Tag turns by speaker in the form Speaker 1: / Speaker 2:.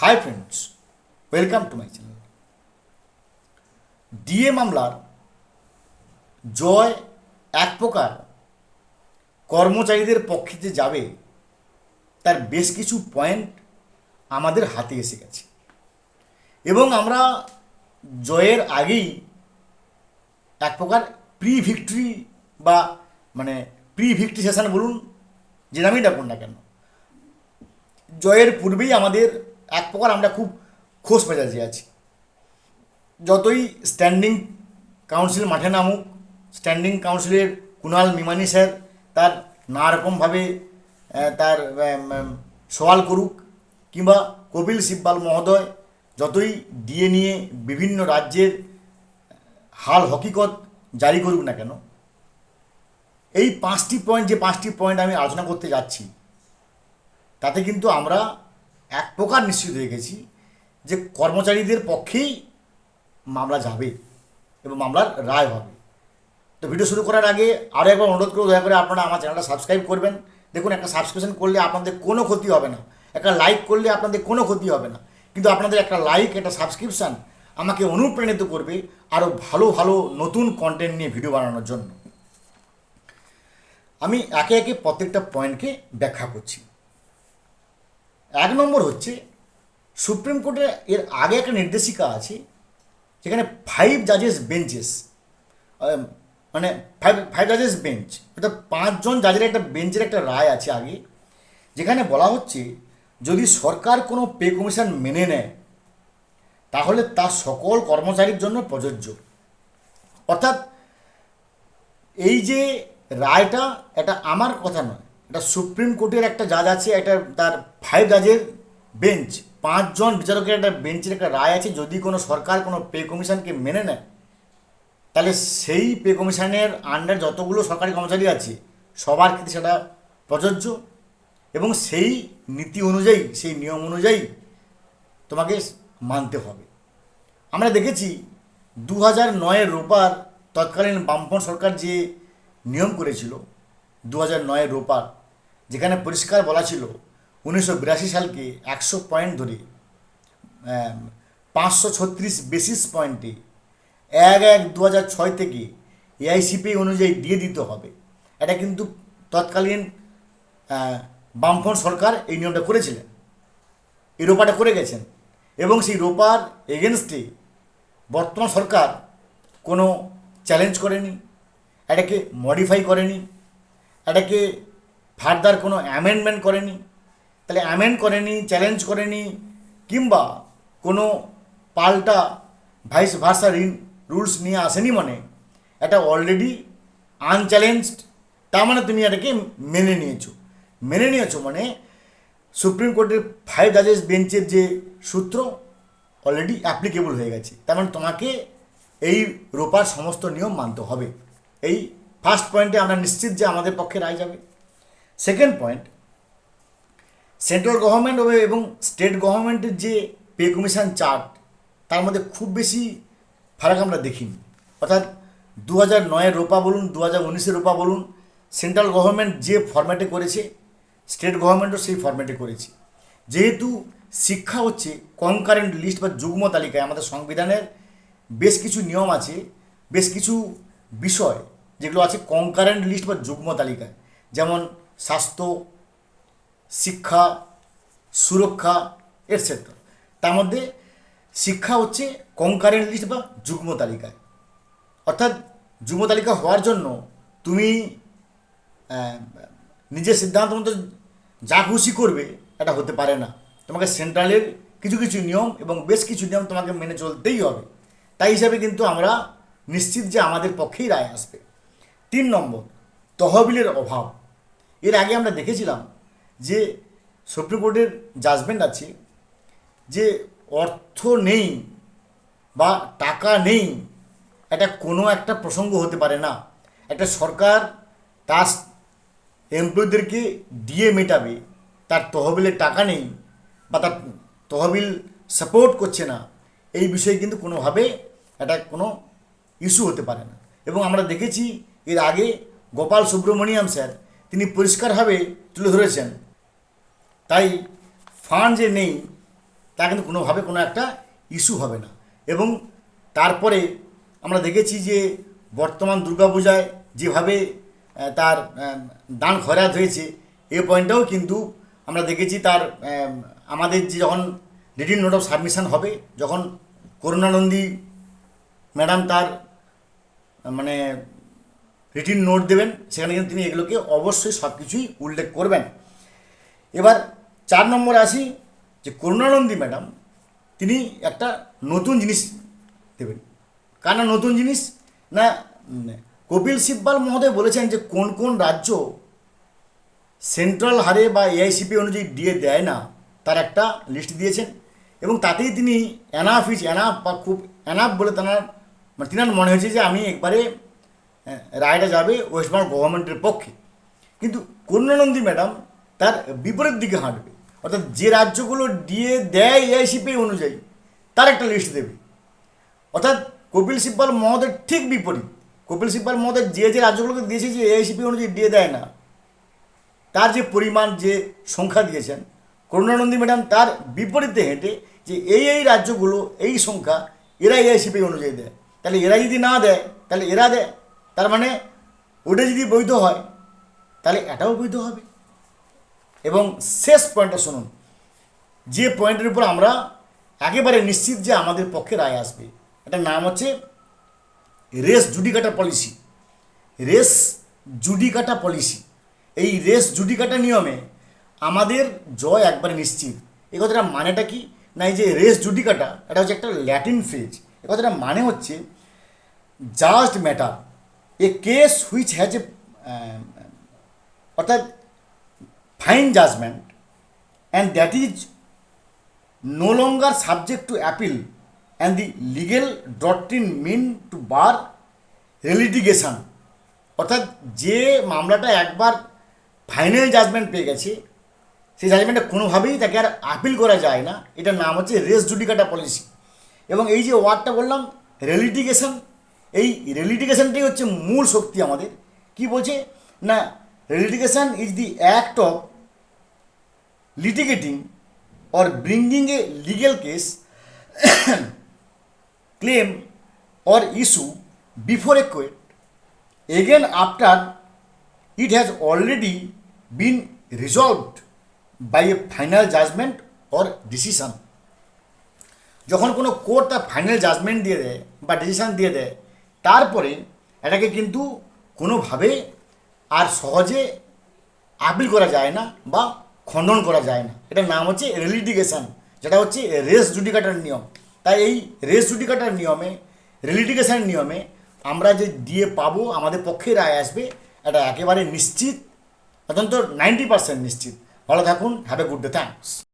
Speaker 1: Hi friends welcome to my channel DA মামলার জয় এক প্রকার, কর্মচারীদের পক্ষে যাবে, তার বেশ কিছু পয়েন্ট আমাদের হাতে এসে গেছে। এবং আমরা জয়ের আগেই এক প্রকার প্রি ভিক্টরি বা মানে প্রি ভিক্টরি সেশন বলুন, যে নামই ডাকুন না কেন, জয়ের পূর্বেই আমাদের এক প্রকার আমরা খুব খোশ মেজাজে আছি। যতই স্ট্যান্ডিং কাউন্সিল মাঠে নামুক স্ট্যান্ডিং কাউন্সিলের কুণাল মিমানি স্যার তার নানারকমভাবে তার সওয়াল করুক কিংবা কপিল সিব্বাল মহোদয় যতই ডিএ নিয়ে বিভিন্ন রাজ্যের হাল হকিকত জারি করুক না কেন, এই পাঁচটি পয়েন্ট যে পাঁচটি পয়েন্ট আমি আলোচনা করতে যাচ্ছি, তাতে কিন্তু আমরা এক প্রকার নিশ্চিত হয়ে গেছি যে কর্মচারীদের পক্ষেই মামলা যাবে এবং মামলার রায় হবে। তো ভিডিও শুরু করার আগে আরও একবার অনুরোধ করব, দয়া করে আপনারা আমার চ্যানেলটা সাবস্ক্রাইব করবেন। দেখুন, একটা সাবস্ক্রিপশন করলে আপনাদের কোনো ক্ষতি হবে না। একটা লাইক করলে আপনাদের কোনো ক্ষতি হবে না। কিন্তু আপনাদের একটা লাইক একটা সাবস্ক্রিপশান আমাকে অনুপ্রাণিত করবে আরও ভালো ভালো নতুন কন্টেন্ট নিয়ে ভিডিও বানানোর জন্য। আমি একে একে প্রত্যেকটা পয়েন্টকে ব্যাখ্যা করছি। এক নম্বর হচ্ছে, সুপ্রিম কোর্টের এর আগে একটা নির্দেশিকা আছে, যেখানে ফাইভ জাজেস বেঞ্চেস মানে ফাইভ ফাইভ জাজেস বেঞ্চ অর্থাৎ পাঁচজন জাজের একটা বেঞ্চের একটা রায় আছে আগে, যেখানে বলা হচ্ছে, যদি সরকার কোনো পে কমিশন মেনে নেয়, তাহলে তা সকল কর্মচারীর জন্য প্রযোজ্য। অর্থাৎ, এই যে রায়টা, এটা আমার কথা নয়। এটা সুপ্রিম কোর্টের একটা জাজ আছে, একটা তার ফাইভ জাজের বেঞ্চ পাঁচজন বিচারকের একটা বেঞ্চের একটা রায় আছে, যদি কোনো সরকার কোনো পে কমিশনকে মেনে নেয়, তাহলে সেই পে কমিশনের আন্ডার যতগুলো সরকারি কর্মচারী আছে, সবার ক্ষেত্রে সেটা প্রযোজ্য এবং সেই নীতি অনুযায়ী, সেই নিয়ম অনুযায়ী তোমাকে মানতে হবে। আমরা দেখেছি দু হাজার নয়ের রোপার তৎকালীন বামপন সরকার যে নিয়ম করেছিল দু হাজার নয়ের রোপার যেখানে পরিষ্কার বলা ছিল উনিশশো বিরাশি সালকে একশো পয়েন্ট ধরে পাঁচশো ছত্রিশ বেসিস পয়েন্টে এক এক দু হাজার ছয় থেকে এআইসিপি অনুযায়ী দিয়ে দিতে হবে। এটা কিন্তু তৎকালীন বামফ্রন্ট সরকার এই নিয়মটা করেছিলেন। এই রোপাটা করে গেছেন এবং সেই রোপার এগেনস্টে বর্তমান সরকার কোনো চ্যালেঞ্জ করেনি, এটাকে মডিফাই করেনি, এটাকে ফার্দার কোনো অ্যামেন্ডমেন্ট করেনি, তাহলে অ্যামেন্ড করেনি চ্যালেঞ্জ করেনি, কিংবা কোনো পাল্টা ভাইস ভার্সা রুলস নিয়ে আসেনি মানে এটা অলরেডি আনচ্যালেঞ্জড তার মানে তুমি এটাকে মেনে নিয়েছো। মেনে নিয়েছো মানে সুপ্রিম কোর্টের ফাইভ জাজেস বেঞ্চের যে সূত্র অলরেডি অ্যাপ্লিকেবল হয়ে গেছে। তার মানে তোমাকে এই রোপার সমস্ত নিয়ম মানতে হবে। এই ফার্স্ট পয়েন্টে আমরা নিশ্চিত যে আমাদের পক্ষে রায় যাবে। সেকেন্ড পয়েন্ট সেন্ট্রাল গভর্নমেন্ট এবং স্টেট গভর্নমেন্টের যে পে কমিশন চার্ট তার মধ্যে খুব বেশি ফারাক আমরা দেখিনি। অর্থাৎ দু হাজার নয়ের রোপা বলুন দু হাজার উনিশের রোপা বলুন সেন্ট্রাল গভর্নমেন্ট যে ফরম্যাটে করেছে স্টেট গভর্নমেন্টও সেই ফরম্যাটে করেছে। যেহেতু শিক্ষা হচ্ছে কনকারেন্ট লিস্ট বা যুগ্ম তালিকায়, আমাদের সংবিধানের বেশ কিছু নিয়ম আছে, বেশ কিছু বিষয় যেগুলো আছে কনকারেন্ট লিস্ট বা যুগ্ম তালিকায়। যেমন স্বাস্থ্য, শিক্ষা, সুরক্ষা এটসেট্রা তার মধ্যে শিক্ষা হচ্ছে কনকারেন্ট লিস্ট বা যুগ্ম তালিকায়। অর্থাৎ যুগ্ম তালিকা হওয়ার জন্য তুমি নিজের সিদ্ধান্ত মতো যা খুশি করবে, এটা হতে পারে না। তোমাকে সেন্ট্রালের কিছু কিছু নিয়ম এবং বেশ কিছু নিয়ম তোমাকে মেনে চলতেই হবে। তাই হিসাবে কিন্তু আমরা নিশ্চিত যে আমাদের পক্ষেই রায় আসবে। তিন নম্বর, তহবিলের অভাব। এর আগে আমরা দেখেছিলাম যে সুপ্রিম কোর্টের জাজমেন্ট আছে যে অর্থ নেই বা টাকা নেই, এটা কোনো একটা প্রসঙ্গ হতে পারে না। একটা সরকার তার এমপ্লয়ীদেরকে দিয়ে মেটাবে, তার তহবিলের টাকা নেই বা তার তহবিল সাপোর্ট করছে না, এই বিষয়ে কিন্তু কোনোভাবে এটা কোনো ইস্যু হতে পারে না। এবং আমরা দেখেছি এর আগে গোপাল সুব্রমণিয়াম স্যার তিনি পরিষ্কারভাবে তুলে ধরেছেন। তাই ফান্ড যে নেই, তা কিন্তু কোনোভাবে কোনো একটা ইস্যু হবে না। এবং তারপরে আমরা দেখেছি যে বর্তমান দুর্গাপূজায় যেভাবে তার দান খয়রাত হয়েছে, এ পয়েন্টটাও কিন্তু আমরা দেখেছি তার আমাদের যে যখন রিটিন নোট অফ সাবমিশন হবে, যখন করুণানন্দী ম্যাডাম তার মানে রিটিন নোট দেবেন, সেখানে কিন্তু তিনি এগুলোকে অবশ্যই সব কিছুই উল্লেখ করবেন। এবার চার নম্বরে আসি, যে করুণানন্দী ম্যাডাম, তিনি একটা নতুন জিনিস দেবেন। কার না নতুন জিনিস? না কপিল সিব্বাল মহোদয় বলেছেন যে কোন কোন রাজ্য সেন্ট্রাল হারে বা এআইসিপি অনুযায়ী ডিএ দেয় না, তার একটা লিস্ট দিয়েছেন। এবং তাতেই তিনি অ্যানাফ ইজ অ্যানাফ বা খুব অ্যানাফ বলে তার মানে তিনার মনে হয়েছে যে আমি একবারে রায়টা যাবে ওয়েস্ট বেঙ্গল গভর্নমেন্টের পক্ষে। কিন্তু করুণানন্দী ম্যাডাম তার বিপরীত দিকে হাঁটবে। অর্থাৎ যে রাজ্যগুলো ডিএ দেয় এআইসিপি অনুযায়ী, তার একটা লিস্ট দেবে। অর্থাৎ কপিল সিব্বাল মহোদয়ের ঠিক বিপরীত। কপিল সিব্বাল মহোদয় যে যে রাজ্যগুলোকে দিয়েছে যে এআইসিপি অনুযায়ী ডিএ দেয় না, তার যে পরিমাণ, যে সংখ্যা দিয়েছেন করুণানন্দী ম্যাডাম তার বিপরীতে হেঁটে যে এই এই রাজ্যগুলো, এই সংখ্যা এরা এআইসিপি অনুযায়ী দেয়। তাহলে এরা যদি না দেয়, তাহলে এরা দেয়। তার মানে ওটা যদি বৈধ হয়, তাহলে এটাও বৈধ হবে। এবং শেষ পয়েন্টটা শুনুন, যে পয়েন্টের উপর আমরা একেবারে নিশ্চিত যে আমাদের পক্ষে রায় আসবে, এটার নাম হচ্ছে res judicata policy. Res judicata policy. এই রেস জুডিকাটা নিয়মে আমাদের জয় একবারে নিশ্চিত। এ কথাটা মানেটা কি? না, এই যে রেস জুডিকাটা এটা হচ্ছে একটা ল্যাটিন ফ্রেজ। এ কথাটা মানে হচ্ছে, just matter. A case which has a অর্থাৎ final judgment and that is no longer subject to appeal and the legal doctrine mean to bar relitigation. অর্থাৎ যে মামলাটা একবার ফাইনাল জাজমেন্ট পেয়ে গেছে, সেই জাজমেন্টটা কোনোভাবেই তাকে আর আপিল করা যায় না। এটার নাম হচ্ছে রেস জুডিকাটা পলিসি এবং এই যে ওয়ার্ডটা বললাম রেলিটিগেশন এই রেলিটিকেশনটাই হচ্ছে মূল শক্তি আমাদের। কি বলছে? না relitigation is the act of litigating or bringing a legal case claim or issue before a court again after it has already been resolved by a final judgment or decision যখন কোনো কোর্ট তার final judgement দিয়ে দেয় বা decision দিয়ে দেয় তারপরে এটাকে কিন্তু কোনোভাবে আর সহজে আপিল করা যায় না বা খণ্ডন করা যায় না। এটার নাম হচ্ছে রেলিটিগেশন, যেটা হচ্ছে রেস জুডিকাটার নিয়ম। তাই এই রেস জুডিকাটার নিয়মে রেলিটিগেশনের নিয়মে আমরা যে দিয়ে পাবো, আমাদের পক্ষে রায় আসবে, এটা একেবারে নিশ্চিত অত্যন্ত নাইনটি পার্সেন্ট নিশ্চিত। ভালো থাকুন have a good day thanks